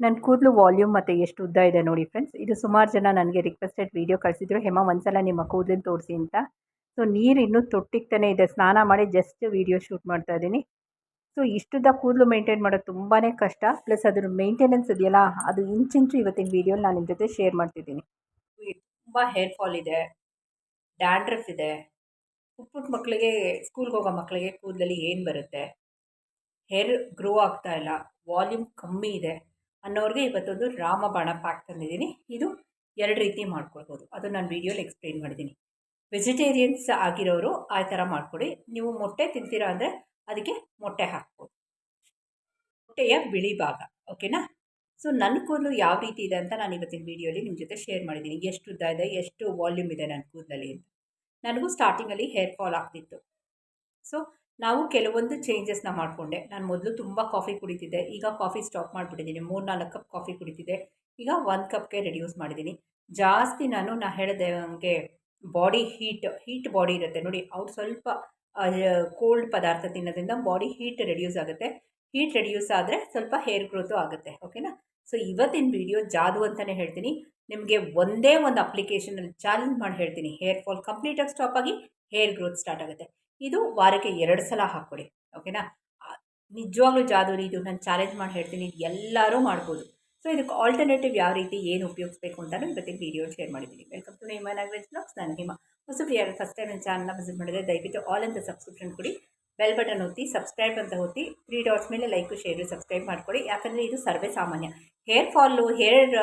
ನನ್ನ ಕೂದಲು ವಾಲ್ಯೂಮ್ ಮತ್ತು ಎಷ್ಟು ಉದ್ದ ಇದೆ ನೋಡಿ ಫ್ರೆಂಡ್ಸ್ ಇದು ಸುಮಾರು ಜನ ನನಗೆ ರಿಕ್ವೆಸ್ಟೆಡ್ ವೀಡಿಯೋ ಕಳಿಸಿದ್ರು. ಹೇಮ, ಒಂದ್ಸಲ ನಿಮ್ಮ ಕೂದಲಿನ ತೋರಿಸಿ ಅಂತ. ಸೊ ನೀರು ಇನ್ನೂ ತೊಟ್ಟಿಗ್ತಾನೆ ಇದೆ. ಸ್ನಾನ ಮಾಡಿ ಜಸ್ಟ್ ವೀಡಿಯೋ ಶೂಟ್ ಮಾಡ್ತಾ ಇದ್ದೀನಿ. ಸೊ ಇಷ್ಟುದ್ದ ಕೂದಲು ಮೇಂಟೈನ್ ಮಾಡೋದು ತುಂಬಾ ಕಷ್ಟ. ಪ್ಲಸ್ ಅದ್ರ ಮೇಂಟೆನೆನ್ಸ್ ಇದೆಯಲ್ಲ, ಅದು ಇಂಚಿಂಚು ಇವತ್ತಿನ ವೀಡಿಯೋಲಿ ನಾನು ನಿಮ್ಮ ಜೊತೆ ಶೇರ್ ಮಾಡ್ತಿದ್ದೀನಿ. ತುಂಬ ಹೇರ್ ಫಾಲ್ ಇದೆ. ಡ್ಯಾಂಡ್ರಫ್ ಇದೆ. ಪುಟ್ಟ ಪುಟ್ಟ ಮಕ್ಕಳಿಗೆ ಸ್ಕೂಲ್ಗೆ ಹೋಗೋ ಮಕ್ಕಳಿಗೆ ಕೂದಲಲ್ಲಿ ಏನು ಬರುತ್ತೆ? ಹೇರ್ ಗ್ರೋ ಆಗ್ತಾ ಇಲ್ಲ. ವಾಲ್ಯೂಮ್ ಕಮ್ಮಿ ಇದೆ. ಅನ್ನೋರಿಗೆ ಇವತ್ತೊಂದು ರಾಮಬಾಣ ಪ್ಯಾಕ್ ತಂದಿದ್ದೀನಿ. ಇದು ಎರಡು ರೀತಿ ಮಾಡ್ಕೊಳ್ಬೋದು. ಅದು ನಾನು ವೀಡಿಯೋಲಿ ಎಕ್ಸ್ಪ್ಲೈನ್ ಮಾಡಿದ್ದೀನಿ. ವೆಜಿಟೇರಿಯನ್ಸ್ ಆಗಿರೋರು ಆ ಥರ ಮಾಡಿಕೊಡಿ. ನೀವು ಮೊಟ್ಟೆ ತಿಂತೀರಾ ಅಂದರೆ ಅದಕ್ಕೆ ಮೊಟ್ಟೆ ಹಾಕ್ಬೋದು. ಮೊಟ್ಟೆಯ ಬಿಳಿ ಭಾಗ, ಓಕೆನಾ? ಸೊ ನನ್ನ ಕೂದಲು ಯಾವ ರೀತಿ ಇದೆ ಅಂತ ನಾನು ಇವತ್ತಿನ ವೀಡಿಯೋಲಿ ನಿಮ್ಮ ಜೊತೆ ಶೇರ್ ಮಾಡಿದ್ದೀನಿ. ಎಷ್ಟು ಉದ್ದ ಇದೆ, ಎಷ್ಟು ವಾಲ್ಯೂಮ್ ಇದೆ ನನ್ನ ಕೂದಲಲ್ಲಿ ಅಂತ. ನನಗೂ ಸ್ಟಾರ್ಟಿಂಗಲ್ಲಿ ಹೇರ್ ಫಾಲ್ ಆಗ್ತಿತ್ತು. ಸೊ ನಾವು ಕೆಲವೊಂದು ಚೇಂಜಸ್ನ ಮಾಡಿಕೊಂಡೆ. ನಾನು ಮೊದಲು ತುಂಬ ಕಾಫಿ ಕುಡಿತಿದ್ದೆ. ಈಗ ಕಾಫಿ ಸ್ಟಾಪ್ ಮಾಡಿಬಿಟ್ಟಿದ್ದೀನಿ ಮೂರು ನಾಲ್ಕು ಕಪ್ ಕಾಫಿ ಕುಡಿತಿದ್ದೆ. ಈಗ ಒಂದು ಕಪ್ಗೆ ರೆಡ್ಯೂಸ್ ಮಾಡಿದ್ದೀನಿ ಜಾಸ್ತಿ ನಾನು ನಾ ಹೇಳಿದೆ ಹಂಗೆ ಬಾಡಿ ಹೀಟ್ ಹೀಟ್ ಬಾಡಿ ಇರುತ್ತೆ ನೋಡಿ. ಅವ್ರು ಸ್ವಲ್ಪ ಕೋಲ್ಡ್ ಪದಾರ್ಥ ತಿನ್ನೋದ್ರಿಂದ ಬಾಡಿ ಹೀಟ್ ರೆಡ್ಯೂಸ್ ಆಗುತ್ತೆ. ಹೀಟ್ ರೆಡ್ಯೂಸ್ ಆದರೆ ಸ್ವಲ್ಪ ಹೇರ್ ಗ್ರೋತು ಆಗುತ್ತೆ. ಓಕೆನಾ ಸೊ ಇವತ್ತಿನ ವಿಡಿಯೋ ಜಾದು ಅಂತಲೇ ಹೇಳ್ತೀನಿ. ನಿಮಗೆ ಒಂದೇ ಒಂದು ಅಪ್ಲಿಕೇಶನಲ್ಲಿ ಚಾಲೆಂಜ್ ಮಾಡಿ ಹೇಳ್ತೀನಿ. ಹೇರ್ ಫಾಲ್ ಕಂಪ್ಲೀಟಾಗಿ ಸ್ಟಾಪ್ ಆಗಿ ಹೇರ್ ಗ್ರೋತ್ ಸ್ಟಾರ್ಟ್ ಆಗುತ್ತೆ. ಇದು ವಾರಕ್ಕೆ ಎರಡು ಸಲ ಹಾಕ್ಕೊಡಿ, ಓಕೆನಾ? ನಿಜವಾಗ್ಲೂ ಜಾದೂರಿ ಇದು ನಾನು ಚಾಲೆಂಜ್ ಮಾಡಿ ಹೇಳ್ತೀನಿ, ಎಲ್ಲರೂ ಮಾಡ್ಬೋದು. ಸೊ ಇದಕ್ಕೆ ಆಲ್ಟರ್ನೇಟಿವ್ ಯಾವ ರೀತಿ, ಏನು ಉಪಯೋಗಿಸ್ಬೇಕು ಅಂತಲೂ ಇವತ್ತಿನ ವೀಡಿಯೋ ಶೇರ್ ಮಾಡಿದ್ದೀನಿ. Welcome to name language blogs ನಾನು ಹಿಮ ಹೊಸಬ್ರು ಯಾರು ಫಸ್ಟ್ ಟೈಮ್ ನನ್ನ ಚಾನಲ್ನ ವಿಸಿಟ್ ಮಾಡಿದ್ರೆ ದಯವಿಟ್ಟು ಆಲ್ ಅಂತ ಸಬ್ಸ್ಕ್ರಿಪ್ಷನ್ ಕೊಡಿ. ಬೆಲ್ ಬಟನ್ ಒತ್ತಿ ಸಬ್ಸ್ಕ್ರೈಬ್ ಅಂತ ಒತ್ತಿ ತ್ರೀ ಡಾಟ್ಸ್ ಮೇಲೆ ಲೈಕು ಶೇರು ಸಬ್ಸ್ಕ್ರೈಬ್ ಮಾಡ್ಕೊಳ್ಳಿ ಯಾಕಂದರೆ ಇದು ಸರ್ವೇ ಸಾಮಾನ್ಯ. Hair fall hair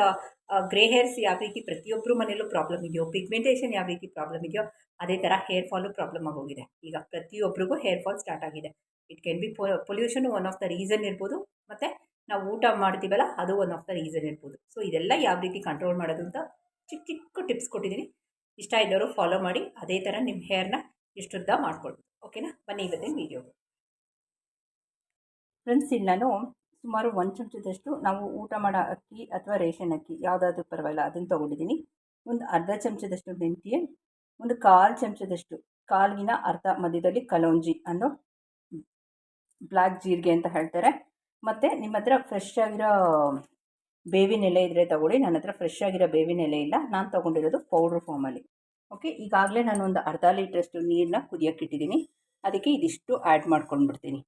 grey hairs ಯಾವ ರೀತಿ ಪ್ರತಿಯೊಬ್ಬರು ಮನೆಯಲ್ಲೂ ಪ್ರಾಬ್ಲಮ್ ಇದೆಯೋ ಪಿಗ್ಮೆಂಟೇಷನ್ ಯಾವ ರೀತಿ ಪ್ರಾಬ್ಲಮ್ ಇದೆಯೋ, ಅದೇ ಥರ ಹೇರ್ ಫಾಲು ಪ್ರಾಬ್ಲಮ್ ಆಗೋಗಿದೆ. ಈಗ ಪ್ರತಿಯೊಬ್ಬರಿಗೂ ಹೇರ್ ಫಾಲ್ ಸ್ಟಾರ್ಟ್ ಆಗಿದೆ. It can be pollution one of the reason ಇರ್ಬೋದು, ಮತ್ತು ನಾವು ಊಟ ಮಾಡ್ತೀವಲ್ಲ, ಅದು ಒನ್ ಆಫ್ ದ ರೀಸನ್ ಇರ್ಬೋದು. ಸೊ ಇದೆಲ್ಲ ಯಾವ ರೀತಿ ಕಂಟ್ರೋಲ್ ಮಾಡೋದು ಅಂತ ಚಿಕ್ಕ ಚಿಕ್ಕ ಟಿಪ್ಸ್ ಕೊಟ್ಟಿದ್ದೀನಿ. ಇಷ್ಟ ಇದ್ದವರು ಫಾಲೋ ಮಾಡಿ, ಅದೇ ಥರ ನಿಮ್ಮ ಹೇರ್ನ ಇಷ್ಟುದ್ದ ಮಾಡ್ಕೊಳ್ಬೋದು ಓಕೆನಾ ಬನ್ನಿ ಇವತ್ತಿನ ವೀಡಿಯೋಗೆ ಫ್ರೆಂಡ್ಸ್ ಇಲ್ಲಿ ನಾನು ಸುಮಾರು ಒಂದು ಚಮಚದಷ್ಟು ನಾವು ಊಟ ಮಾಡೋ ಅಕ್ಕಿ ಅಥವಾ ರೇಷನ್ ಅಕ್ಕಿ, ಯಾವುದಾದ್ರೂ ಪರವಾಗಿಲ್ಲ, ಅದನ್ನು ತೊಗೊಂಡಿದ್ದೀನಿ ಒಂದು ಅರ್ಧ ಚಮಚದಷ್ಟು ಮೆಂತ್ಯ, ಒಂದು ಕಾಲು ಚಮಚದಷ್ಟು, ಕಾಲಿನ ಅರ್ಧ ಮಧ್ಯದಲ್ಲಿ ಕಲೋಂಜಿ ಅನ್ನೋ ಬ್ಲ್ಯಾಕ್ ಜೀರಿಗೆ ಅಂತ ಹೇಳ್ತಾರೆ. ಮತ್ತು ನಿಮ್ಮ ಹತ್ರ ಫ್ರೆಶ್ ಆಗಿರೋ ಬೇವಿನ ಎಲೆ ಇದ್ದರೆ ತಗೊಳ್ಳಿ, ನನ್ನ ಹತ್ರ ಫ್ರೆಶ್ ಆಗಿರೋ ಬೇವಿನ ಎಲೆ ಇಲ್ಲ, ನಾನು ತೊಗೊಂಡಿರೋದು ಪೌಡ್ರ್ ಫಾರ್ಮಲ್ಲಿ ಓಕೆ ಈಗಾಗಲೇ ನಾನು ಒಂದು ಅರ್ಧ ಲೀಟ್ರಷ್ಟು ನೀರನ್ನ ಕುದಿಯೋಕ್ಕಿಟ್ಟಿದ್ದೀನಿ ಅದಕ್ಕೆ ಇದಿಷ್ಟು ಆ್ಯಡ್ ಮಾಡ್ಕೊಂಡ್ಬಿಡ್ತೀನಿ.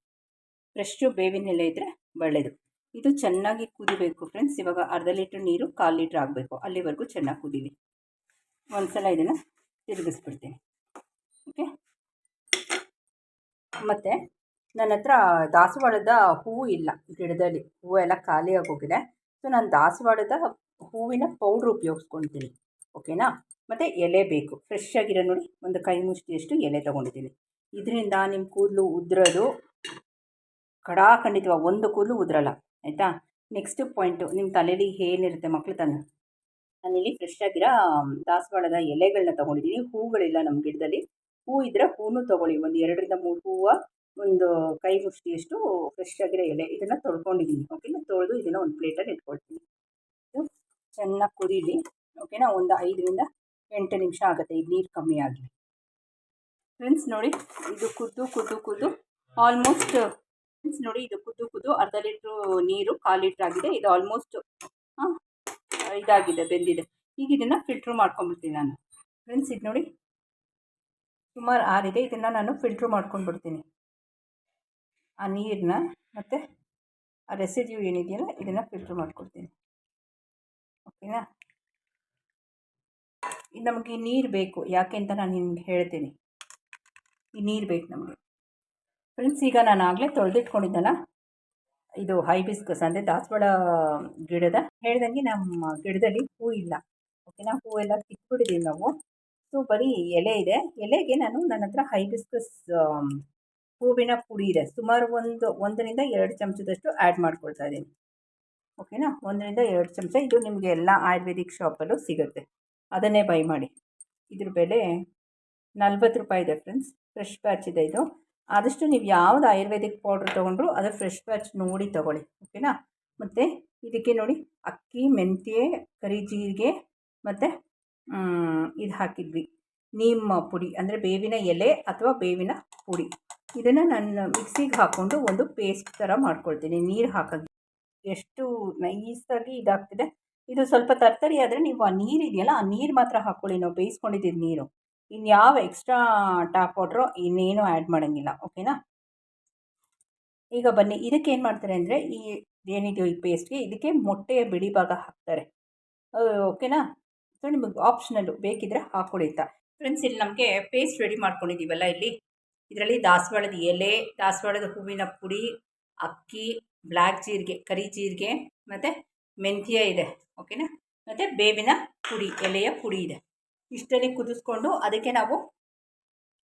ಫ್ರೆಶ್ಶು ಬೇವಿನ ಎಲೆ ಇದ್ದರೆ ಒಳ್ಳೆಯದು ಇದು ಚೆನ್ನಾಗಿ ಕುದಿಬೇಕು ಫ್ರೆಂಡ್ಸ್ ಇವಾಗ ಅರ್ಧ ಲೀಟ್ರ್ ನೀರು ಕಾಲು ಲೀಟ್ರ್ ಆಗಬೇಕು ಅಲ್ಲಿವರೆಗೂ ಚೆನ್ನಾಗಿ ಕುದೀಲಿ. ಒಂದು ಸಲ ಇದನ್ನು ತಿರುಗಿಸ್ಬಿಡ್ತೀನಿ. ಓಕೆ ಮತ್ತು ನನ್ನ ಹತ್ರ ದಾಸವಾಳದ ಹೂವು ಇಲ್ಲ ಗಿಡದಲ್ಲಿ. ಹೂವು ಎಲ್ಲ ಖಾಲಿಯಾಗಿ ಹೋಗಿದೆ ಸೊ ನಾನು ದಾಸವಾಳದ ಹೂವಿನ ಪೌಡ್ರ್ ಉಪಯೋಗಿಸ್ಕೊಳ್ತೀನಿ ಓಕೆನಾ ಮತ್ತು ಎಲೆ ಬೇಕು. ಫ್ರೆಶ್ ಆಗಿರೋ ನೋಡಿ ಒಂದು ಕೈ ಮುಷ್ಟಿಯಷ್ಟು ಎಲೆ ತೊಗೊಂಡಿದ್ದೀನಿ. ಇದರಿಂದ ನಿಮ್ಮ ಕೂದಲು ಉದುರೋದು ಖಡಾಖಂಡಿತವಾಗಿ ಒಂದು ಕೂದಲು ಉದ್ರಲ್ಲ, ಆಯಿತಾ? ನೆಕ್ಸ್ಟ್ ಪಾಯಿಂಟು ನಿಮ್ಮ ತಲೆಯಲ್ಲಿ ಏನಿರುತ್ತೆ ಮಕ್ಳು ತನ್ನ ನಾನಿಲ್ಲಿ ಫ್ರೆಶ್ ಆಗಿರೋ ದಾಸವಾಳದ ಎಲೆಗಳನ್ನ ತೊಗೊಂಡಿದ್ದೀನಿ. ಹೂಗಳಿಲ್ಲ ನಮ್ಮ ಗಿಡದಲ್ಲಿ. ಹೂ ಇದ್ದರೆ ಹೂನು ತೊಗೊಳ್ಳಿ. ಒಂದು ಎರಡರಿಂದ ಮೂರು ಹೂವು, ಒಂದು ಕೈ ಮುಷ್ಟಿಯಷ್ಟು ಫ್ರೆಶ್ ಆಗಿರೋ ಎಲೆ ಇದನ್ನು ತೊಳ್ಕೊಂಡಿದ್ದೀನಿ. ಓಕೆನಾ ತೊಳೆದು ಇದನ್ನು ಒಂದು ಪ್ಲೇಟಲ್ಲಿ ಇಟ್ಕೊಳ್ತೀನಿ. ಚೆನ್ನಾಗಿ ಕುದೀಲಿ. ಓಕೆನಾ ಒಂದು ಐದರಿಂದ ಎಂಟು ನಿಮಿಷ ಆಗುತ್ತೆ. ಈ ನೀರು ಕಮ್ಮಿ ಆಗಲಿ. ಫ್ರೆಂಡ್ಸ್ ನೋಡಿ, ಇದು ಕುದ್ದು ಕುದ್ದು ಕುದ್ದು. ಆಲ್ಮೋಸ್ಟ್ ಫ್ರೆಂಡ್ಸ್ ನೋಡಿ, ಇದು ಕುದ್ದು ಕುದ್ದು ಅರ್ಧ ಲೀಟ್ರು ನೀರು ಕಾಲು ಲೀಟ್ರ್ ಆಗಿದೆ. ಇದು ಆಲ್ಮೋಸ್ಟ್ ಇದಾಗಿದೆ, ಬೆಂದಿದೆ. ಈಗ ಇದನ್ನು ಫಿಲ್ಟ್ರ್ ಮಾಡ್ಕೊಂಡ್ಬಿಡ್ತೀನಿ ನಾನು. ಫ್ರೆಂಡ್ಸ್ ಇದು ನೋಡಿ. ಸುಮಾರು ಆರಿದೆ. ಇದನ್ನು ನಾನು ಫಿಲ್ಟ್ರ್ ಮಾಡ್ಕೊಂಡ್ಬಿಡ್ತೀನಿ. ಆ ನೀರನ್ನ ಮತ್ತು ಆ ರೆಸಿಡ್ಯೂ ಏನಿದೆಯಲ್ಲ, ಇದನ್ನು ಫಿಲ್ಟ್ರ್ ಮಾಡ್ಕೊಡ್ತೀನಿ. ಓಕೆನಾ ಇದು ನಮಗೆ ನೀರು ಬೇಕು. ಯಾಕೆ ಅಂತ ನಾನು ನಿಮ್ಗೆ ಹೇಳ್ತೀನಿ. ಈ ನೀರು ಬೇಕು ನಮಗೆ. ಫ್ರೆಂಡ್ಸ್ ಈಗ ನಾನು ಆಗಲೇ ತೊಳೆದಿಟ್ಕೊಂಡಿದ್ದಲ್ಲ, ಇದು ಹೈಬಿಸ್ಕಸ್ ಅಂದರೆ ದಾಸವಾಳ ಗಿಡದ, ಹೇಳ್ದಂಗೆ ನಮ್ಮ ಗಿಡದಲ್ಲಿ ಹೂ ಇಲ್ಲ. ಓಕೆನಾ ಹೂವೆಲ್ಲ ಕಿತ್ಬಿಟ್ಟಿದ್ದೀವಿ ನಾವು. ಸೊ ಬರೀ ಎಲೆ ಇದೆ. ಎಲೆಗೆ ನಾನು ನನ್ನ ಹತ್ರ ಹೈಬಿಸ್ಕಸ್ ಹೂವಿನ ಪುಡಿ ಇದೆ. ಸುಮಾರು ಒಂದು, ಒಂದರಿಂದ ಎರಡು ಚಮಚದಷ್ಟು ಆ್ಯಡ್ ಮಾಡ್ಕೊಳ್ತಾ ಇದ್ದೀನಿ. ಓಕೆನಾ ಒಂದರಿಂದ ಎರಡು ಚಮಚ ಇದು ನಿಮಗೆ ಎಲ್ಲ ಆಯುರ್ವೇದಿಕ್ ಶಾಪಲ್ಲೂ ಸಿಗುತ್ತೆ. ಅದನ್ನೇ ಬೈ ಮಾಡಿ. ಇದ್ರ ಬೆಲೆ ನಲ್ವತ್ತು ರೂಪಾಯಿ ಇದೆ ಫ್ರೆಂಡ್ಸ್ ಫ್ರೆಶ್ ಬ್ಯಾಚ್ ಇದೆ ಇದು. ಆದಷ್ಟು ನೀವು ಯಾವ್ದು ಆಯುರ್ವೇದಿಕ್ ಪೌಡ್ರ್ ತೊಗೊಂಡ್ರು ಅದು ಫ್ರೆಶ್ ಬ್ಯಾಚ್ ನೋಡಿ ತೊಗೊಳ್ಳಿ ಓಕೆನಾ ಮತ್ತು ಇದಕ್ಕೆ ನೋಡಿ ಅಕ್ಕಿ, ಮೆಂತ್ಯ, ಕರಿ ಜೀರಿಗೆ ಮತ್ತು ಇದು ಹಾಕಿದ್ವಿ. ನಿಮ್ಮ ಪುಡಿ ಅಂದರೆ ಬೇವಿನ ಎಲೆ ಅಥವಾ ಬೇವಿನ ಪುಡಿ. ಇದನ್ನು ನಾನು ಮಿಕ್ಸಿಗೆ ಹಾಕ್ಕೊಂಡು ಒಂದು ಪೇಸ್ಟ್ ಥರ ಮಾಡ್ಕೊಳ್ತೀನಿ. ನೀರು ಹಾಕೋದು ಎಷ್ಟು ನೈಸಾಗಿ ಇದಾಗ್ತಿದೆ. ಇದು ಸ್ವಲ್ಪ ತರ್ತರಿ ಆದರೆ ನೀವು ಆ ನೀರು ಇದೆಯಲ್ಲ, ಆ ನೀರು ಮಾತ್ರ ಹಾಕ್ಕೊಳ್ಳಿ ನಾವು ಬೇಯಿಸ್ಕೊಂಡಿದ್ದೀವಿ ನೀರು. ಇನ್ಯಾವ ಎಕ್ಸ್ಟ್ರಾ ಟ್ಯಾಪ್ ವಾಟ್ರು ಇನ್ನೇನು ಆ್ಯಡ್ ಮಾಡೋಂಗಿಲ್ಲ ಓಕೆನಾ ಈಗ ಬನ್ನಿ, ಇದಕ್ಕೆ ಏನು ಮಾಡ್ತಾರೆ ಅಂದರೆ ಈ ಏನಿದೆಯೋ ಈ ಪೇಸ್ಟ್ಗೆ ಇದಕ್ಕೆ ಮೊಟ್ಟೆಯ ಬಿಡಿ ಭಾಗ ಹಾಕ್ತಾರೆ. ಓಕೆನಾ ಸೊ ನಿಮಗೆ ಆಪ್ಷನಲ್ಲು ಬೇಕಿದ್ರೆ ಹಾಕ್ಕೊಳ್ಳಿ ಅಂತ. ಫ್ರೆಂಡ್ಸ್ ಇಲ್ಲಿ ನಮಗೆ ಪೇಸ್ಟ್ ರೆಡಿ ಮಾಡ್ಕೊಂಡಿದ್ದೀವಲ್ಲ ಇಲ್ಲಿ? ಇದರಲ್ಲಿ ದಾಸವಾಳದ ಎಲೆ, ದಾಸವಾಳದ ಹೂವಿನ ಪುಡಿ, ಅಕ್ಕಿ ಬ್ಲ್ಯಾಕ್ ಜೀರಿಗೆ, ಕರಿ ಜೀರಿಗೆ, ಮತ್ತು ಮೆಂತ್ಯ ಇದೆ ಓಕೆನಾ ಮತ್ತು ಬೇವಿನ ಪುಡಿ, ಎಲೆಯ ಪುಡಿ ಇದೆ. ಇಷ್ಟರಲ್ಲಿ ಕುದಿಸ್ಕೊಂಡು ಅದಕ್ಕೆ ನಾವು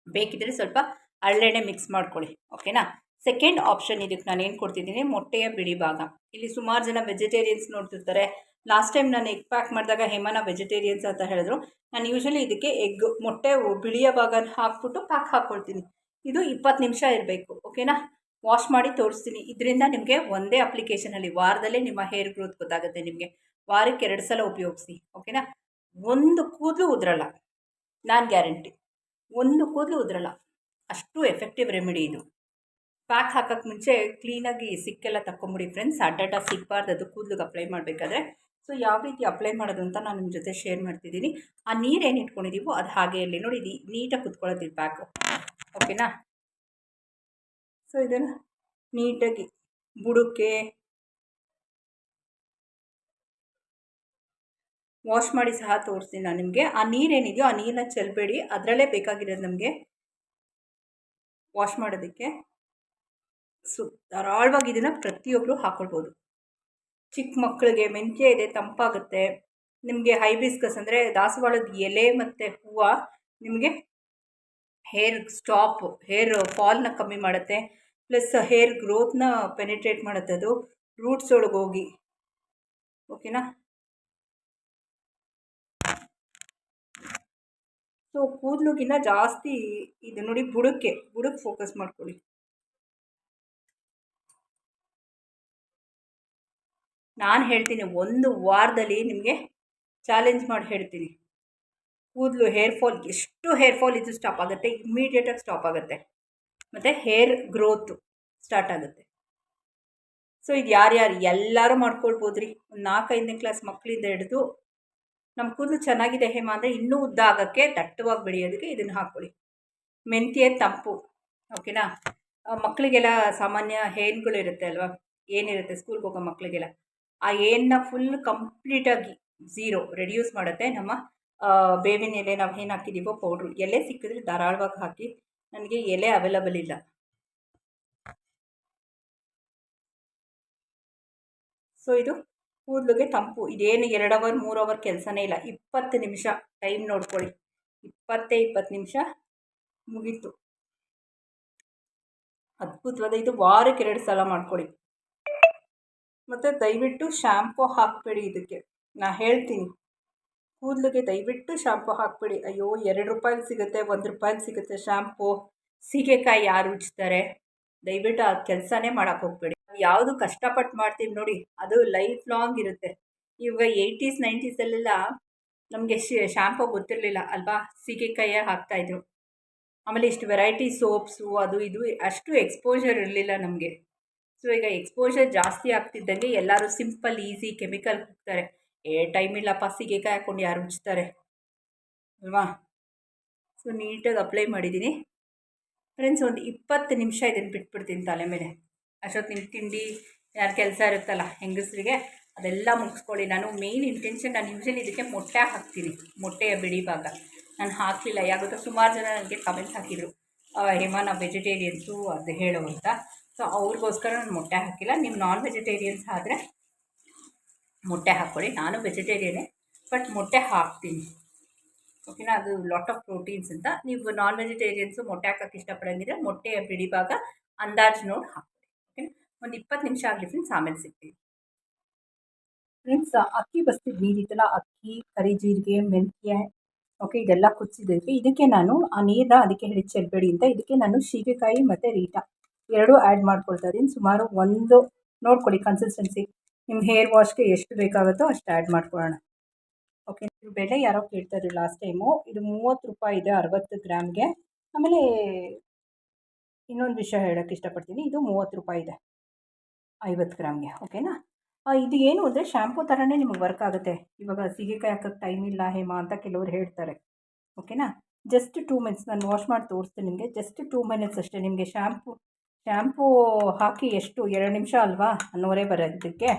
ಬೇಕಿದ್ದರೆ ಸ್ವಲ್ಪ ಹರಳೆಣ್ಣೆ ಮಿಕ್ಸ್ ಮಾಡ್ಕೊಳ್ಳಿ ಓಕೆನಾ ಸೆಕೆಂಡ್ ಆಪ್ಷನ್ ಇದಕ್ಕೆ ನಾನು ಏನು ಕೊಡ್ತಿದ್ದೀನಿ? ಮೊಟ್ಟೆಯ ಬಿಳಿ ಭಾಗ. ಇಲ್ಲಿ ಸುಮಾರು ಜನ ವೆಜಿಟೇರಿಯನ್ಸ್ ನೋಡ್ತಿರ್ತಾರೆ. ಲಾಸ್ಟ್ ಟೈಮ್ ನಾನು ಎಗ್ ಪ್ಯಾಕ್ ಮಾಡಿದಾಗ ಹೇಮನ ವೆಜಿಟೇರಿಯನ್ಸ್ ಅಂತ ಹೇಳಿದ್ರು. ನಾನು ಯೂಶಲಿ ಇದಕ್ಕೆ ಎಗ್ ಮೊಟ್ಟೆ ಬಿಳಿಯ ಭಾಗ ಹಾಕ್ಬಿಟ್ಟು ಪ್ಯಾಕ್ ಹಾಕ್ಕೊಳ್ತೀನಿ ಇದು ಇಪ್ಪತ್ತು ನಿಮಿಷ ಇರಬೇಕು ಓಕೆನಾ ವಾಶ್ ಮಾಡಿ ತೋರಿಸ್ತೀನಿ. ಇದರಿಂದ ನಿಮಗೆ ಒಂದೇ ಅಪ್ಲಿಕೇಶನಲ್ಲಿ ವಾರದಲ್ಲೇ ನಿಮ್ಮ ಹೇರ್ ಗ್ರೋತ್ ಗೊತ್ತಾಗುತ್ತೆ ನಿಮಗೆ. ವಾರಕ್ಕೆ ಎರಡು ಸಲ ಉಪಯೋಗಿಸಿ ಓಕೆನಾ ಒಂದು ಕೂದಲು ಉದ್ರಲ್ಲ, ನಾನು ಗ್ಯಾರಂಟಿ. ಒಂದು ಕೂದಲು ಉದ್ರಲ್ಲ. ಅಷ್ಟು ಎಫೆಕ್ಟಿವ್ ರೆಮಿಡಿ ಇದು. ಪ್ಯಾಕ್ ಹಾಕೋಕ್ಕೆ ಮುಂಚೆ ಕ್ಲೀನಾಗಿ ಸಿಕ್ಕೆಲ್ಲ ತಕ್ಕೊಂಬಿಡಿ ಫ್ರೆಂಡ್ಸ್ ಅಡ್ಡಡ್ಡ ಸಿಗಬಾರ್ದು ಅದು ಕೂದಲಿಗೆ ಅಪ್ಲೈ ಮಾಡಬೇಕಾದ್ರೆ. ಸೊ ಯಾವ ರೀತಿ ಅಪ್ಲೈ ಮಾಡೋದು ಅಂತ ನಾನು ನಿಮ್ಮ ಜೊತೆ ಶೇರ್ ಮಾಡ್ತಿದ್ದೀನಿ. ಆ ನೀರು ಏನು ಇಟ್ಕೊಂಡಿದ್ದೀವೋ ಅದು ಹಾಗೆ ಇರಲಿ ನೋಡಿ ನೀಟಾಗಿ ಕುತ್ಕೊಳ್ಳೋದಿಲ್ಲ ಪ್ಯಾಕು ಓಕೆನಾ ಸೊ ಇದನ್ನು ನೀಟಾಗಿ ಬುಡಕ್ಕೆ ವಾಶ್ ಮಾಡಿ ಸಹ ತೋರಿಸ್ತೀನಿ ನಾನು ನಿಮಗೆ. ಆ ನೀರೇನಿದೆಯೋ ಆ ನೀರನ್ನ ಚೆಲ್ಲಬೇಡಿ ಅದರಲ್ಲೇ ಬೇಕಾಗಿರೋದು ನಮಗೆ ವಾಶ್ ಮಾಡೋದಕ್ಕೆ. ಸೊ, ಧಾರಾಳವಾಗಿ ಇದನ್ನು ಪ್ರತಿಯೊಬ್ಬರು ಹಾಕ್ಕೊಳ್ಬೋದು ಚಿಕ್ಕ ಮಕ್ಕಳಿಗೆ ಮೆಂತ್ಯ ಇದೆ, ತಂಪಾಗುತ್ತೆ. ನಿಮಗೆ ಹೈಬಿಸ್ಕಸ್ ಅಂದರೆ ದಾಸವಾಳದ ಎಲೆ ಮತ್ತು ಹೂವು ನಿಮಗೆ ಹೇರ್ ಸ್ಟಾಪ್ ಹೇರ್ ಫಾಲ್ನ ಕಮ್ಮಿ ಮಾಡುತ್ತೆ. ಪ್ಲಸ್ ಹೇರ್ ಗ್ರೋತ್ನ ಪೆನಿಟ್ರೇಟ್ ಮಾಡುತ್ತೆ ಅದು. ರೂಟ್ಸ್ ಒಳಗೆ ಹೋಗಿ. ಓಕೆನಾ ಸೊ ಕೂದಲುಗಿನ್ನ ಜಾಸ್ತಿ ಇದು ನೋಡಿ ಬುಡಕ್ಕೆ ಬುಡಕ್ಕೆ ಫೋಕಸ್ ಮಾಡ್ಕೊಳ್ಳಿ. ನಾನು ಹೇಳ್ತೀನಿ, ಒಂದು ವಾರದಲ್ಲಿ ನಿಮಗೆ ಚಾಲೆಂಜ್ ಮಾಡಿ ಹೇಳ್ತೀನಿ. ಕೂದಲು ಹೇರ್ ಫಾಲ್ ಎಷ್ಟು ಹೇರ್ ಫಾಲ್ ಇದು ಸ್ಟಾಪ್ ಆಗುತ್ತೆ ಇಮ್ಮಿಡಿಯೇಟಾಗಿ ಸ್ಟಾಪ್ ಆಗುತ್ತೆ. ಮತ್ತು ಹೇರ್ ಗ್ರೋತು ಸ್ಟಾರ್ಟ್ ಆಗುತ್ತೆ. ಸೊ ಇದು ಯಾರ್ಯಾರು ಎಲ್ಲರೂ ಮಾಡ್ಕೊಳ್ಬೋದು ರೀ ಒಂದು ನಾಲ್ಕೈದನೇ ಕ್ಲಾಸ್ ಮಕ್ಕಳಿಂದ ಹಿಡಿದು ನಮ್ಮ ಕೂದಲು ಚೆನ್ನಾಗಿದೆ ಹೇಮ ಅಂದರೆ ಇನ್ನೂ ಉದ್ದ ಆಗೋಕ್ಕೆ ದಟ್ಟವಾಗಿ ಬೆಳೆಯೋದಕ್ಕೆ ಇದನ್ನು ಹಾಕ್ಕೊಳ್ಳಿ. ಮೆಂತ್ಯ, ತಂಪು ಓಕೆನಾ ಮಕ್ಕಳಿಗೆಲ್ಲ ಸಾಮಾನ್ಯ ಹೇನ್ಗಳಿರುತ್ತೆ ಅಲ್ವಾ? ಏನಿರುತ್ತೆ? ಸ್ಕೂಲ್ಗೆ ಹೋಗೋ ಮಕ್ಕಳಿಗೆಲ್ಲ ಆ ಏನ್ನ ಫುಲ್ ಕಂಪ್ಲೀಟಾಗಿ ಝೀರೋ ರೆಡ್ಯೂಸ್ ಮಾಡುತ್ತೆ ನಮ್ಮ ಬೇವಿನ ಎಲೆ ನಾವು ಏನು ಹಾಕಿದ್ದೀವೋ ಪೌಡ್ರು ಎಲೆ ಸಿಕ್ಕಿದ್ರೆ ಧಾರಾಳವಾಗಿ ಹಾಕಿ ನನಗೆ ಎಲೆ ಅವೈಲಬಲ್ ಇಲ್ಲ. ಸೊ ಇದು ಕೂದಲಿಗೆ ತಂಪು. ಇದೇನು ಎರಡು ಅವರ್, ಮೂರು ಅವರ್ ಕೆಲಸನೇ ಇಲ್ಲ. ಇಪ್ಪತ್ತು ನಿಮಿಷ ಟೈಮ್ ನೋಡ್ಕೊಳ್ಳಿ. ಇಪ್ಪತ್ತೇ ಇಪ್ಪತ್ತು ನಿಮಿಷ ಮುಗೀತು. ಅದ್ಭುತವಾದ ಇದು ವಾರಕ್ಕೆ ಎರಡು ಸಲ ಮಾಡ್ಕೊಳ್ಳಿ. ಮತ್ತು ದಯವಿಟ್ಟು ಶ್ಯಾಂಪು ಹಾಕಬೇಡಿ ಇದಕ್ಕೆ. ನಾ ಹೇಳ್ತೀನಿ. ಕೂದಲಿಗೆ ದಯವಿಟ್ಟು ಶ್ಯಾಂಪು ಹಾಕಬೇಡಿ. ಅಯ್ಯೋ, ಎರಡು ರೂಪಾಯಿಗೆ ಸಿಗುತ್ತೆ, ಒಂದು ರೂಪಾಯಿಗೆ ಸಿಗುತ್ತೆ ಶ್ಯಾಂಪು ಸೀಗೆಕಾಯಿ ಯಾರು ಉಜ್ತಾರೆ? ದಯವಿಟ್ಟು ಆ ಕೆಲಸನೇ ಮಾಡೋಕ್ಕೆ ಹೋಗಬೇಡಿ. ಯಾವುದು ಕಷ್ಟಪಟ್ಟು ಮಾಡ್ತೀವಿ ನೋಡಿ, ಅದು ಲೈಫ್ ಲಾಂಗ್ ಇರುತ್ತೆ. ಇವಾಗ ಏಯ್ಟೀಸ್ ನೈಂಟೀಸಲ್ಲೆಲ್ಲ ನಮಗೆ ಶ್ಯಾಂಪು ಗೊತ್ತಿರಲಿಲ್ಲ, ಅಲ್ವಾ? ಸೀಗೆಕಾಯೇ ಹಾಕ್ತಾಯಿದ್ರು ಆಮೇಲೆ ಇಷ್ಟು ವೆರೈಟಿ ಸೋಪ್ಸು ಅದು ಇದು, ಅಷ್ಟು ಎಕ್ಸ್ಪೋಜರ್ ಇರಲಿಲ್ಲ ನಮಗೆ. ಸೊ ಈಗ ಎಕ್ಸ್ಪೋಜರ್ ಜಾಸ್ತಿ ಆಗ್ತಿದ್ದಂಗೆ ಎಲ್ಲರೂ ಸಿಂಪಲ್ ಈಸಿ ಕೆಮಿಕಲ್ ಹೋಗ್ತಾರೆ ಏ ಟೈಮ್ ಇಲ್ಲಪ್ಪ, ಸೀಗೆಕಾಯಿ ಹಾಕ್ಕೊಂಡು ಯಾರು ಉಜ್ತಾರೆ? ಅಲ್ವಾ? ಸೊ ನೀಟಾಗಿ ಅಪ್ಲೈ ಮಾಡಿದ್ದೀನಿ ಫ್ರೆಂಡ್ಸ್ ಒಂದು ಇಪ್ಪತ್ತು ನಿಮಿಷ ಇದನ್ನು ಬಿಟ್ಬಿಡ್ತೀನಿ ತಲೆ ಮೇಲೆ. ಅಷ್ಟೊತ್ತು ತಿಂಡಿ ಯಾರು ಕೆಲಸ ಇರುತ್ತಲ್ಲ ಹೆಂಗಸರಿಗೆ, ಅದೆಲ್ಲ ಮುಗಿಸ್ಕೊಳ್ಳಿ. ನಾನು ಮೇಯ್ನ್ ಇಂಟೆನ್ಷನ್ ನಾನು ಯೂಶಲಿ ಇದಕ್ಕೆ ಮೊಟ್ಟೆ ಹಾಕ್ತೀನಿ, ಮೊಟ್ಟೆಯ ಬಿಡಿ ಭಾಗ. ನಾನು ಹಾಕಲಿಲ್ಲ, ಯಾಕಂದ್ರೆ ಸುಮಾರು ಜನ ನನಗೆ ಕಮೆಂಟ್ಸ್ ಹಾಕಿದರು ಹೇಮಾ ವೆಜಿಟೇರಿಯನ್ಸು ಅದು ಹೇಳು ಅಂತ. ಸೊ ಅವ್ರಿಗೋಸ್ಕರ ನಾನು ಮೊಟ್ಟೆ ಹಾಕಿಲ್ಲ. ನೀವು ನಾನ್ ವೆಜಿಟೇರಿಯನ್ಸ್ ಆದರೆ ಮೊಟ್ಟೆ ಹಾಕ್ಕೊಳ್ಳಿ. ನಾನು ವೆಜಿಟೇರಿಯನೇ ಬಟ್ ಮೊಟ್ಟೆ ಹಾಕ್ತೀನಿ. ಓಕೆನಾ ಅದು ಲಾಟ್ ಆಫ್ ಪ್ರೋಟೀನ್ಸ್ ಅಂತ. ನೀವು ನಾನ್ ವೆಜಿಟೇರಿಯನ್ಸು ಮೊಟ್ಟೆ ಹಾಕೋಕ್ಕೆ ಇಷ್ಟಪಡೋಂಗಿದ್ರೆ ಮೊಟ್ಟೆಯ ಬಿಡಿ ಭಾಗ ಅಂದಾಜು ನೋಡಿ ಓಕೆನಾ ಒಂದು ಇಪ್ಪತ್ತು ನಿಮಿಷ ಆಗಲಿ ಫ್ರೆಂಡ್ಸ್ ಆಮೇಲೆ ಸಿಗ್ತೀವಿ ಫ್ರೆಂಡ್ಸ್ ಅಕ್ಕಿ ಬಸ್ತಿದ್ದು ನೀರಿತ್ತಲ್ಲ ಅಕ್ಕಿ, ಕರಿ ಜೀರಿಗೆ, ಮೆಂತ್ಯ ಓಕೆ ಇದೆಲ್ಲ ಕುದಿಸಿದ್ದಕ್ಕೆ ಇದಕ್ಕೆ ನಾನು, ಆ ನೀರನ್ನ ಅದಕ್ಕೆ ಹೇಳಿ ಚೆಲ್ಬೇಡಿ ಅಂತ, ಇದಕ್ಕೆ ನಾನು ಶೀಗೆಕಾಯಿ ಮತ್ತು ರೀಟಾ. ಎರಡೂ ಆ್ಯಡ್ ಮಾಡ್ಕೊಳ್ತಾ ಇದ್ದೀನಿ. ಸುಮಾರು ಒಂದು, ನೋಡ್ಕೊಳ್ಳಿ ಕನ್ಸಿಸ್ಟೆನ್ಸಿ ನಿಮ್ಮ ಹೇರ್ ವಾಶ್ಗೆ ಎಷ್ಟು ಬೇಕಾಗುತ್ತೋ ಅಷ್ಟು ಆ್ಯಡ್ ಮಾಡ್ಕೊಳ್ಳೋಣ. ಓಕೆ ಬೆಲೆ ಯಾರೋ ಕೇಳ್ತಾರೆ ಲಾಸ್ಟ್ ಟೈಮು ಇದು ಮೂವತ್ತು ರೂಪಾಯಿ ಇದೆ, ಅರವತ್ತು ಗ್ರಾಮ್ಗೆ. ಆಮೇಲೆ ಇನ್ನೊಂದು ವಿಷಯ ಹೇಳೋಕ್ಕೆ ಇಷ್ಟಪಡ್ತೀನಿ. ಇದು ಮೂವತ್ತು ರೂಪಾಯಿ ಇದೆ. ಐವತ್ತು ಗ್ರಾಮ್ಗೆ, ಓಕೆನಾ? ಇದು ಏನು ಅಂದರೆ ಶ್ಯಾಂಪು ಥರನೇ ನಿಮಗೆ ವರ್ಕ್ ಆಗುತ್ತೆ. ಇವಾಗ ಸೀಗೆಕಾಯಿ ಹಾಕೋಕ್ಕೆ ಟೈಮ್ ಇಲ್ಲ, ಹೇಮಾ ಅಂತ ಕೆಲವರು ಹೇಳ್ತಾರೆ, ಓಕೆನಾ? ಜಸ್ಟ್ ಟೂ ಮಿನಿಟ್ಸ್ ನಾನು ವಾಶ್ ಮಾಡಿ ತೋರಿಸ್ತೀನಿ ನಿಮಗೆ. ಜಸ್ಟ್ ಟೂ ಮಿನಿಟ್ಸ್ ಅಷ್ಟೇ, ನಿಮಗೆ ಶ್ಯಾಂಪು ಶ್ಯಾಂಪೂ ಹಾಕಿ ಎಷ್ಟು? ಎರಡು ನಿಮಿಷ ಅಲ್ವಾ? ಅನ್ನೋರೇ ಬರೋದಕ್ಕೆ.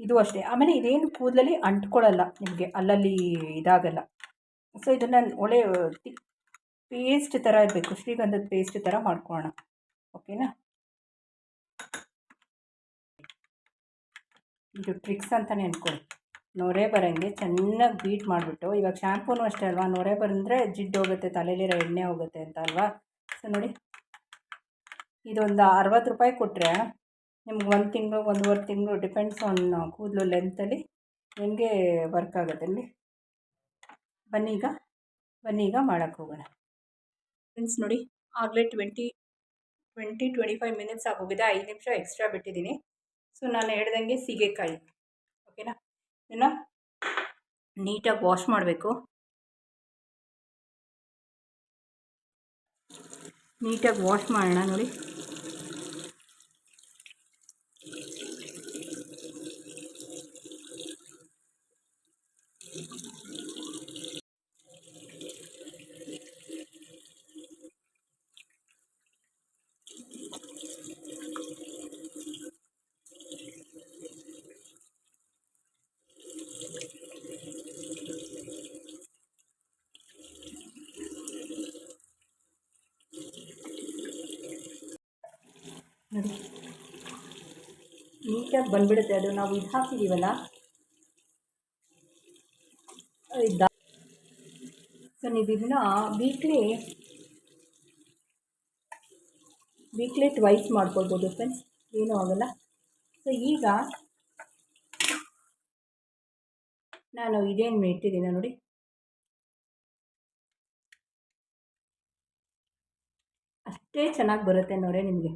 ಇದು ಅಷ್ಟೇ. ಆಮೇಲೆ ಇದೇನು ಕೂದಲಲ್ಲಿ ಅಂಟ್ಕೊಳ್ಳಲ್ಲ, ನಿಮಗೆ ಅಲ್ಲಲ್ಲಿ ಇದಾಗಲ್ಲ. ಸೊ ಇದನ್ನು ಒಳ್ಳೆ ಪೇಸ್ಟ್ ಥರ ಇರಬೇಕು, ಶ್ರೀಗಂಧದ ಪೇಸ್ಟ್ ಥರ ಮಾಡ್ಕೊಳ್ಳೋಣ, ಓಕೆನಾ? ಇದು ಟ್ರಿಕ್ಸ್ ಅಂತಲೇ ಅಂದ್ಕೊಳ್ಳಿ ನೊರೆ ಬರೋಂಗೆ ಚೆನ್ನಾಗಿ ಬೀಟ್ ಮಾಡಿಬಿಟ್ಟು, ಇವಾಗ ಶ್ಯಾಂಪೂನು ಅಷ್ಟೇ ಅಲ್ವಾ? ನೊರೆ ಬಂದರೆ ಜಿಡ್ಡು ಹೋಗುತ್ತೆ ತಲೆಯಲ್ಲಿರೋ ಎಣ್ಣೆ ಹೋಗುತ್ತೆ ಅಂತ ಅಲ್ವಾ? ಸೊ ನೋಡಿ, ಇದೊಂದು ಅರವತ್ತು ರೂಪಾಯಿ ಕೊಟ್ಟರೆ ನಿಮ್ಗೆ ಒಂದು ತಿಂಗಳು, ಒಂದೂವರೆ ತಿಂಗಳು ಡಿಪೆಂಡ್ಸ್ ಆನ್ ಕೂದಲು ಲೆಂತಲ್ಲಿ ನಿಮಗೆ ವರ್ಕ್ ಆಗುತ್ತೆ. ಈಗ ಬನ್ನಿ ಈಗ ಮಾಡೋಕ್ಕೆ ಹೋಗೋಣ. ಫ್ರೆಂಡ್ಸ್ ನೋಡಿ, ಆಗಲೇ twenty twenty twenty five minutes ಆಗೋಗಿದೆ ಐದು ನಿಮಿಷ ಎಕ್ಸ್ಟ್ರಾ ಬಿಟ್ಟಿದ್ದೀನಿ ಸೊ ನಾನು ಹೇಳ್ದಂಗೆ ಸೀಗೆಕಾಯಿ ಓಕೆನಾ ಇದನ್ನು ನೀಟಾಗಿ ವಾಶ್ ಮಾಡಬೇಕು. ನೀಟಾಗಿ ವಾಶ್ ಮಾಡೋಣ ನೋಡಿ. ನೋಡಿ. ನೀಟಾಗಿ ಬಂದ್ಬಿಡುತ್ತೆ ಅದು. ನಾವು ಇದು ಹಾಕಿದ್ದೀವಲ್ಲ ಇದ್ದ ಸೊ ನೀವು ಇದನ್ನ ವೀಕ್ಲಿ ವೀಕ್ಲಿ ಟ್ವೈಸ್ ಮಾಡ್ಕೊಳ್ಬೋದು ಫ್ರೆಂಡ್ಸ್ ಏನೂ ಆಗಲ್ಲ. ಸೊ ಈಗ ನಾನು ಇದೇನು ಇಟ್ಟಿದ್ದೀನಿ ನೋಡಿ. ಅಷ್ಟೇ ಚೆನ್ನಾಗಿ ಬರುತ್ತೆ ನೋಡೇ ನಿಮಗೆ.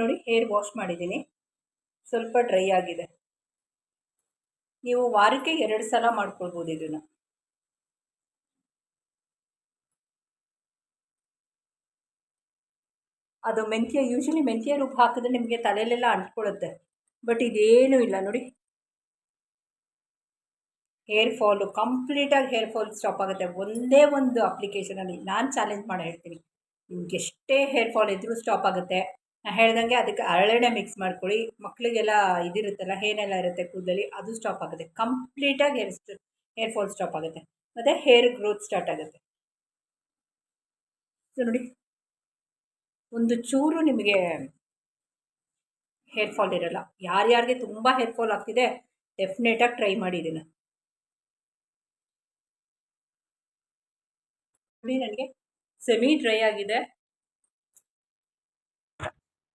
ನೋಡಿ ಹೇರ್ ವಾಶ್ ಮಾಡಿದ್ದೀನಿ. ಸ್ವಲ್ಪ ಡ್ರೈ ಆಗಿದೆ. ನೀವು ವಾರಕ್ಕೆ ಎರಡು ಸಲ ಮಾಡ್ಕೊಳ್ಬೋದು ಇದನ್ನು. ಅದು ಮೆಂತ್ಯ ಯೂಶಲಿ ಮೆಂತ್ಯ ರೂಪ ಹಾಕಿದ್ರೆ ನಿಮಗೆ ತಲೆಯಲ್ಲೆಲ್ಲ ಅಂಟ್ಕೊಳ್ಳುತ್ತೆ ಬಟ್ ಇದೇನೂ ಇಲ್ಲ ನೋಡಿ. ಹೇರ್ ಫಾಲು ಕಂಪ್ಲೀಟಾಗಿ ಹೇರ್ ಫಾಲ್ ಸ್ಟಾಪ್ ಆಗುತ್ತೆ. ಒಂದೇ ಒಂದು ಅಪ್ಲಿಕೇಶನಲ್ಲಿ ನಾನು ಚಾಲೆಂಜ್ ಮಾಡಿ ಹೇಳ್ತೀನಿ ನಿಮ್ಗೆ ಎಷ್ಟೇ ಹೇರ್ ಫಾಲ್ ಇದ್ದರೂ ಸ್ಟಾಪ್ ಆಗುತ್ತೆ. ನಾನು ಹೇಳ್ದಂಗೆ ಅದಕ್ಕೆ ಹರಳೆಣ್ಣೆ ಮಿಕ್ಸ್ ಮಾಡ್ಕೊಳ್ಳಿ. ಮಕ್ಕಳಿಗೆಲ್ಲ ಇದಿರುತ್ತಲ್ಲ, ಹೇನೆಲ್ಲ ಇರುತ್ತೆ ಕೂದಲಲ್ಲಿ, ಅದು ಸ್ಟಾಪ್ ಆಗುತ್ತೆ. ಕಂಪ್ಲೀಟಾಗಿ ಹೇರ್ ಹೇರ್ ಫಾಲ್ ಸ್ಟಾಪ್ ಆಗುತ್ತೆ. ಮತ್ತು ಹೇರ್ ಗ್ರೋತ್ ಸ್ಟಾರ್ಟ್ ಆಗುತ್ತೆ. ಸೊ ನೋಡಿ. ಒಂದು ಚೂರು ನಿಮಗೆ ಹೇರ್ ಫಾಲ್ ಇರಲ್ಲ. ಯಾರ್ಯಾರಿಗೆ ತುಂಬ ಹೇರ್ ಫಾಲ್ ಆಗ್ತಿದೆ ಡೆಫಿನೆಟಾಗಿ ಟ್ರೈ ಮಾಡಿ ಇದನ್ನು. ನೋಡಿ, ನನಗೆ ಸೆಮಿ ಡ್ರೈ ಆಗಿದೆ.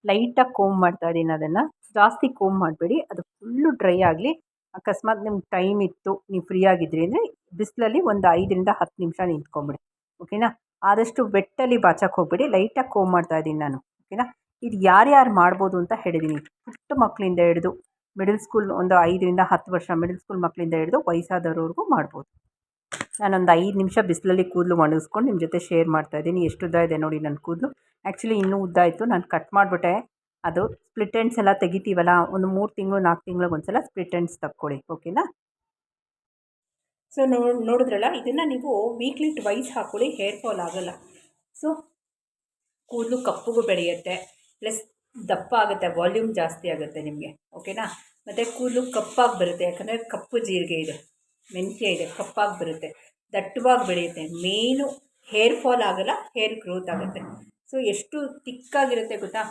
ಲೈಟಾಗಿ ಕೋಮ್ ಮಾಡ್ತಾ ಇದ್ದೀನಿ ಅದನ್ನು. ಜಾಸ್ತಿ ಕೋಮ್ ಮಾಡಬೇಡಿ. ಅದು ಫುಲ್ಲು ಡ್ರೈ ಆಗಲಿ, ಅಕಸ್ಮಾತ್ ನಿಮ್ಗೆ ಟೈಮ್ ಇತ್ತು, ನೀವು ಫ್ರೀ ಆಗಿದ್ರಿ ಅಂದರೆ ಬಿಸಿಲಲ್ಲಿ ಒಂದು ಐದರಿಂದ ಹತ್ತು ನಿಮಿಷ ನಿಂತ್ಕೊಂಬಿಡಿ. ಓಕೆನಾ? ಆದಷ್ಟು ಬೆಟ್ಟಲ್ಲಿ ಬಾಚಕ್ಕೆ ಹೋಗ್ಬಿಡಿ. ಲೈಟಾಗಿ ಕೋಮ್ ಮಾಡ್ತಾ ಇದ್ದೀನಿ ನಾನು. ಓಕೆನಾ? ಇದು ಯಾರ್ಯಾರು ಮಾಡ್ಬೋದು ಅಂತ ಹೇಳಿದ್ದೀನಿ ಪುಟ್ಟ ಮಕ್ಕಳಿಂದ ಹಿಡಿದು ಮಿಡಲ್ ಸ್ಕೂಲ್ ಒಂದು ಐದರಿಂದ ಹತ್ತು ವರ್ಷ ಮಿಡಲ್ ಸ್ಕೂಲ್ ಮಕ್ಕಳಿಂದ ಹಿಡಿದು ವಯಸ್ಸಾದವ್ರವರೆಗೂ ಮಾಡ್ಬೋದು. ನಾನೊಂದು ಐದು ನಿಮಿಷ ಬಿಸಿಲಲ್ಲಿ ಕೂದಲು ಒಣಗಿಸ್ಕೊಂಡು ನಿಮ್ಮ ಜೊತೆ ಶೇರ್ ಮಾಡ್ತಾ ಇದ್ದೀನಿ. ಎಷ್ಟು ಉದ್ದ ಇದೆ ನೋಡಿ ನನ್ನ ಕೂದಲು. ಆ್ಯಕ್ಚುಲಿ ಇನ್ನೂ ಉದ್ದ ಆಯಿತು. ನಾನು ಕಟ್ ಮಾಡಿಬಿಟ್ಟೆ. ಅದು ಸ್ಪ್ಲಿಟ್ ಎಂಡ್ಸ್ ಎಲ್ಲ ತೆಗಿತೀವಲ್ಲ, ಒಂದು ಮೂರು ತಿಂಗಳು, ನಾಲ್ಕು ತಿಂಗಳಿಗೆ ಒಂದು ಸಲ ಸ್ಪ್ಲಿಟ್ ಎಂಡ್ಸ್ ತಕ್ಕೊಳ್ಳಿ ಓಕೆನಾ ಸೊ ನೋಡಿದ್ರಲ್ಲ, ಇದನ್ನು ನೀವು ವೀಕ್ಲಿ ಟ್ವೈಸ್ ಹಾಕ್ಕೊಳ್ಳಿ ಹೇರ್ ಫಾಲ್ ಆಗೋಲ್ಲ. ಸೊ ಕೂದಲು ಕಪ್ಪುಗೂ ಬೆಳೆಯುತ್ತೆ. ಪ್ಲಸ್ ದಪ್ಪ ಆಗುತ್ತೆ ವಾಲ್ಯೂಮ್ ಜಾಸ್ತಿ ಆಗುತ್ತೆ ನಿಮಗೆ. ಓಕೆನಾ ಮತ್ತು ಕೂದಲು ಕಪ್ಪಾಗಿ ಬರುತ್ತೆ. ಯಾಕಂದರೆ ಕಪ್ಪು ಜೀರಿಗೆ ಇದೆ. ಮೆಂತ್ಯ ಇದೆ, ಕಪ್ಪಾಗಿ ಬರುತ್ತೆ. ದಟ್ಟವಾಗಿ ಬೆಳೆಯುತ್ತೆ. ಮೇಯ್ನು ಹೇರ್ ಫಾಲ್ ಆಗೋಲ್ಲ, ಹೇರ್ ಗ್ರೋತ್ ಆಗುತ್ತೆ. ಸೊ ಎಷ್ಟು ತಿಕ್ಕಾಗಿರುತ್ತೆ ಗೊತ್ತಾ?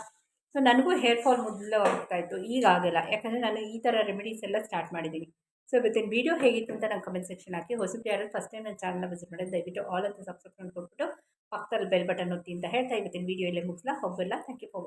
ಸೊ ನನಗೂ ಹೇರ್ ಫಾಲ್ ಮೊದಲು ಆಗ್ತಾಯಿತ್ತು ಈಗ ಆಗಲ್ಲ. ಯಾಕಂದರೆ ನಾನು ಈ ಥರ ರೆಮಿಡೀಸ್ ಎಲ್ಲ ಸ್ಟಾರ್ಟ್ ಮಾಡಿದ್ದೀನಿ. ಸೊ ಇವತ್ತಿನ ವೀಡಿಯೋ ಹೇಗಿತ್ತು ಅಂತ ನಾನು ಕಮೆಂಟ್ ಸೆಕ್ಷನ್ ಹಾಕಿ. ಹೊಸಬ್ರು ಯಾರು ಫಸ್ಟ್ ಟೈಮ್ ನನ್ನ ಚಾನಲ್ನ ವಿಸಿಟ್ ಮಾಡಿ ದಯವಿಟ್ಟು ಆಲ್ ಅಂತ ಸಬ್ಸ್ಕ್ರೈಬ್ ಕೊಟ್ಬಿಟ್ಟು ಪಕ್ಕದಲ್ಲಿ ಬೆಲ್ ಬಟನ್ ಒತ್ತಿ ಅಂತ ಹೇಳ್ತಾ, ಇವತ್ತಿನ ವೀಡಿಯೋ ಇಲ್ಲೇ ಮುಗಿಸ್ಲಾ. ಹೋಗಲ್ಲ ಥ್ಯಾಂಕ್ ಯು ಫಾರ್